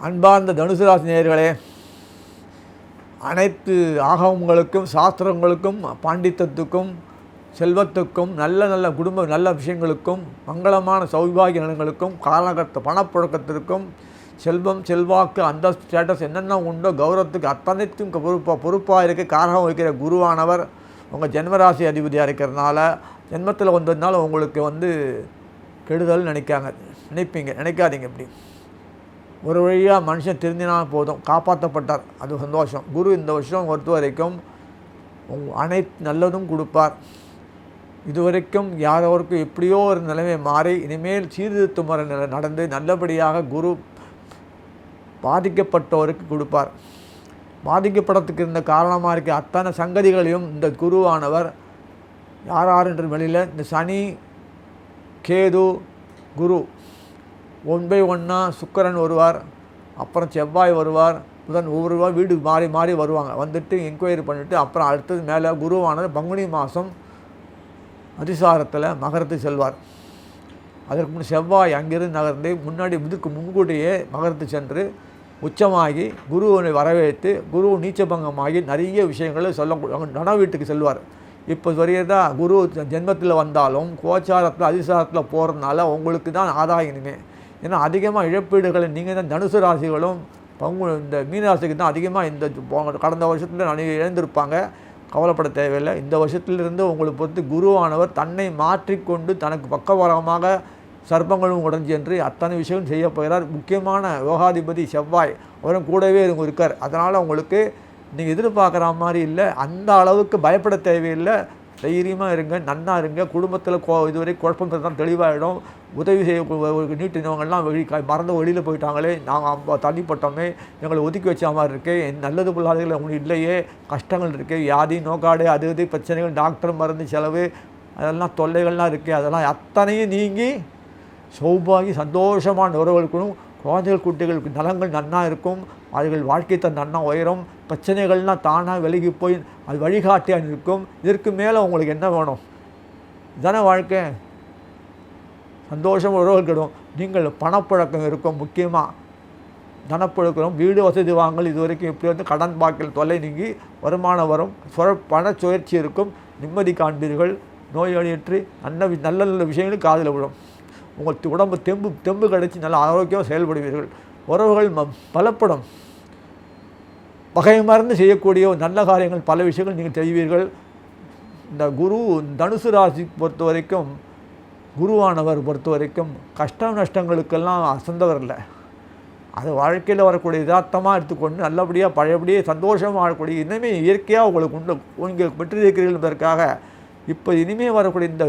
அன்பார்ந்த தனுசு ராசி நேயர்களே அனைத்து ஆகவங்களுக்கும் சாஸ்திரங்களுக்கும் பாண்டித்தத்துக்கும் செல்வத்துக்கும் நல்ல நல்ல குடும்ப நல்ல விஷயங்களுக்கும் மங்களமான சௌபாகிய நலன்களுக்கும் காலகட்ட பணப்புழக்கத்திற்கும் செல்வம் செல்வாக்கு அந்த ஸ்டேட்டஸ் என்னென்ன உண்டோ கௌரவத்துக்கு அத்தனைத்தும் பொறுப்பாக பொறுப்பாக இருக்க. காரணம் வைக்கிற குருவானவர் உங்கள் ஜென்மராசி அதிபதியாக இருக்கிறதுனால ஜென்மத்தில் வந்ததுனால உங்களுக்கு வந்து கெடுதல் நினைக்காங்க. நினைப்பீங்க. நினைக்காதீங்க இப்படி. ஒரு வழியாக மனுஷன் திருந்தினா போதும். காப்பாற்றப்பட்டார் அது சந்தோஷம். குரு இந்த வருஷம் பொறுத்த வரைக்கும் அனைத்து நல்லதும் கொடுப்பார். இதுவரைக்கும் யாரோருக்கும் எப்படியோ ஒரு நிலைமை மாறி இனிமேல் சீர்திருத்த முறை நில- நடந்து நல்லபடியாக குரு பாதிக்கப்பட்டோருக்கு கொடுப்பார். பாதிக்கப்படத்துக்கு இருந்த காரணமாக இருக்க அத்தனை சங்கதிகளையும் இந்த குருவானவர் யார் யாருன்ற என்ற வெளியில் இந்த சனி கேது குரு ஒன் பை சுக்கரன் வருவார் அப்புறம் செவ்வாய் வருவார் புதன் ஒவ்வொரு ரூபா வீடு மாறி மாறி வருவாங்க. வந்துட்டு என்கொயரி பண்ணிவிட்டு அப்புறம் அடுத்தது மேலே குருவானது பங்குனி மாதம் அதிசாரத்தில் மகரத்துக்கு செல்வார். அதற்கு முன் செவ்வாய் அங்கிருந்து நகர்ந்து முன்னாடி இதுக்கு முன்கூட்டியே மகரத்து சென்று உச்சமாகி குருவனை வரவேற்று குரு நீச்சபங்கமாகி நிறைய விஷயங்களை சொல்ல நன வீட்டுக்கு செல்வார். இப்போ சொல்லியதா குரு ஜென்மத்தில் வந்தாலும் கோச்சாரத்தில் அதிசாரத்தில் போகிறதுனால உங்களுக்கு தான் ஆதாயம் இனிமே. ஏன்னா அதிகமாக இழப்பீடுகளை நீங்கள் தான் தனுசு ராசிகளும் பங்கு இந்த மீனராசிக்கு தான் அதிகமாக இந்த கடந்த வருஷத்தில் நிறைய இழந்திருப்பாங்க. கவலைப்பட தேவையில்லை. இந்த வருஷத்திலிருந்து உங்களை பொறுத்து குருவானவர் தன்னை மாற்றிக்கொண்டு தனக்கு பக்கபலமாக சர்ப்பங்களும் உடஞ்சி என்று அத்தனை விஷயம் செய்ய போகிறார். முக்கியமான யோகாதிபதி செவ்வாய் அவரும் கூடவே இவங்க இருக்கார். அதனால் உங்களுக்கு நீங்கள் எதிர்பார்க்குற மாதிரி இல்லை. அந்த அளவுக்கு பயப்பட தேவையில்லை. தைரியமாக இருங்க நன்னா இருங்க. குடும்பத்தில் கோ இதுவரை குழப்பம் தான் தெளிவாகிடும் உதவி செய்ய நீட்டினவங்கெல்லாம் வெளி மறந்து வெளியில் போயிட்டாங்களே நாங்கள் தள்ளிப்பட்டோமே எங்களை ஒதுக்கி வச்ச மாதிரி இருக்கே. என் நல்லது பிள்ளாதைகள் உங்களுக்கு இல்லையே கஷ்டங்கள் இருக்குது வியாதி நோக்காடு அது இது பிரச்சனைகள் டாக்டர் மருந்து செலவு அதெல்லாம் தொல்லைகள்லாம் இருக்குது அதெல்லாம் அத்தனையும் நீங்கி சௌபாகி சந்தோஷமான உறவுகளுக்கும் குழந்தைகள் குட்டிகளுக்கு நலங்கள் நன்னாக இருக்கும். அவர்கள் வாழ்க்கை தன் நன்னா உயரும். பிரச்சனைகள்லாம் தானாக விலகி போய் அது வழிகாட்டியாக இருக்கும் இதற்கு மேலே உங்களுக்கு என்ன வேணும்? இதான வாழ்க்கை. சந்தோஷம் உறவுகள் கிடும். நீங்கள் பணப்புழக்கம் இருக்கும் முக்கியமாக தனப்புழக்கம் வீடு வசதி வாங்கல் இது வரைக்கும் இப்படி வந்து கடன் பாக்கில் தொலை நீங்கி வருமானம் வரும். சொர பண சுழற்சி இருக்கும். நிம்மதி காண்பீர்கள். நோயாளியற்று நல்ல வி- நல்ல நல்ல விஷயங்களும் காதில் விடும் உங்கள் உடம்பு தெம்பு தெம்பு கிடைச்சி நல்ல ஆரோக்கியமாக செயல்படுவீர்கள். உறவுகள் ம பலப்படும். பகை மறந்து செய்யக்கூடிய நல்ல காரியங்கள் பல விஷயங்கள் நீங்கள் செய்வீர்கள். இந்த குரு தனுசு ராசி பொறுத்த வரைக்கும் குருவானவர் பொறுத்த வரைக்கும் கஷ்ட நஷ்டங்களுக்கெல்லாம் அசந்தவர் இல்லை. அது வாழ்க்கையில் வரக்கூடிய யதார்த்தமாக எடுத்துக்கொண்டு நல்லபடியாக பழையபடியே சந்தோஷமாக வாழக்கூடிய இன்னமே இயற்கையாக உங்களுக்கு உண்டு நீங்கள் பெற்றிருக்கிறீர்கள் என்பதற்காக இப்போ இனிமேல் வரக்கூடிய இந்த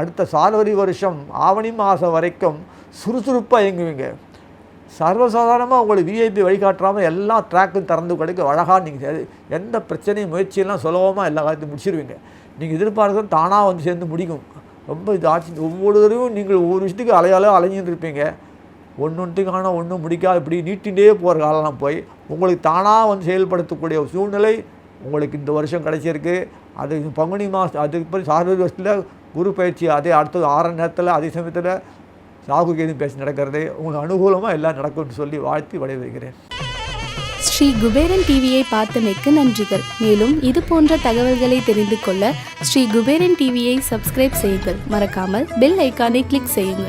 அடுத்த சால்வரி வருஷம் ஆவணி மாதம் வரைக்கும் சுறுசுறுப்பாக இயங்குவீங்க. சர்வசாதாரணமாக உங்களுக்கு விஐபி வழிகாட்டாமல் எல்லா ட்ராக்கும் திறந்து கிடைக்கும் அழகாக நீங்கள் எந்த பிரச்சனையும் முயற்சியெல்லாம் சுலபமாக எல்லா காலத்தையும் முடிச்சிருவீங்க. நீங்கள் எதிர்பார்க்கறது தானாக வந்து சேர்ந்து முடிக்கும். ரொம்ப இது ஆட்சி ஒவ்வொரு தடவையும் நீங்கள் ஒவ்வொரு விஷயத்துக்கு அலையால அலைஞ்சிட்டு இருப்பீங்க ஒன்றொன்றுக்கான ஒன்றும் முடிக்காது இப்படி நீட்டிகிட்டே போகிற காலம்லாம் போய் உங்களுக்கு தானாக வந்து செயல்படுத்தக்கூடிய சூழ்நிலை உங்களுக்கு இந்த வருஷம் கிடைச்சிருக்கு. அது பங்குனி மாதம் அதுக்கு பிறகு சார்வரி வருஷத்தில் குரு பயிற்சி அதே அடுத்தது ஆறாம் நேரத்தில் அதே சமயத்தில் ராகு கேது பேசி நடக்கிறது. உங்களுக்கு அனுகூலமாக எல்லாம் நடக்கும்னு சொல்லி வாழ்த்தி விடைபெறுகிறேன். ஸ்ரீ குபேரன் டிவியை பார்த்தமைக்கு நன்றிகள். மேலும் இது போன்ற தகவல்களை தெரிந்து கொள்ள ஸ்ரீ குபேரன் டிவியை சப்ஸ்கிரைப் செய்யுங்கள். மறக்காமல் பெல் ஐக்கானை கிளிக் செய்யுங்கள்.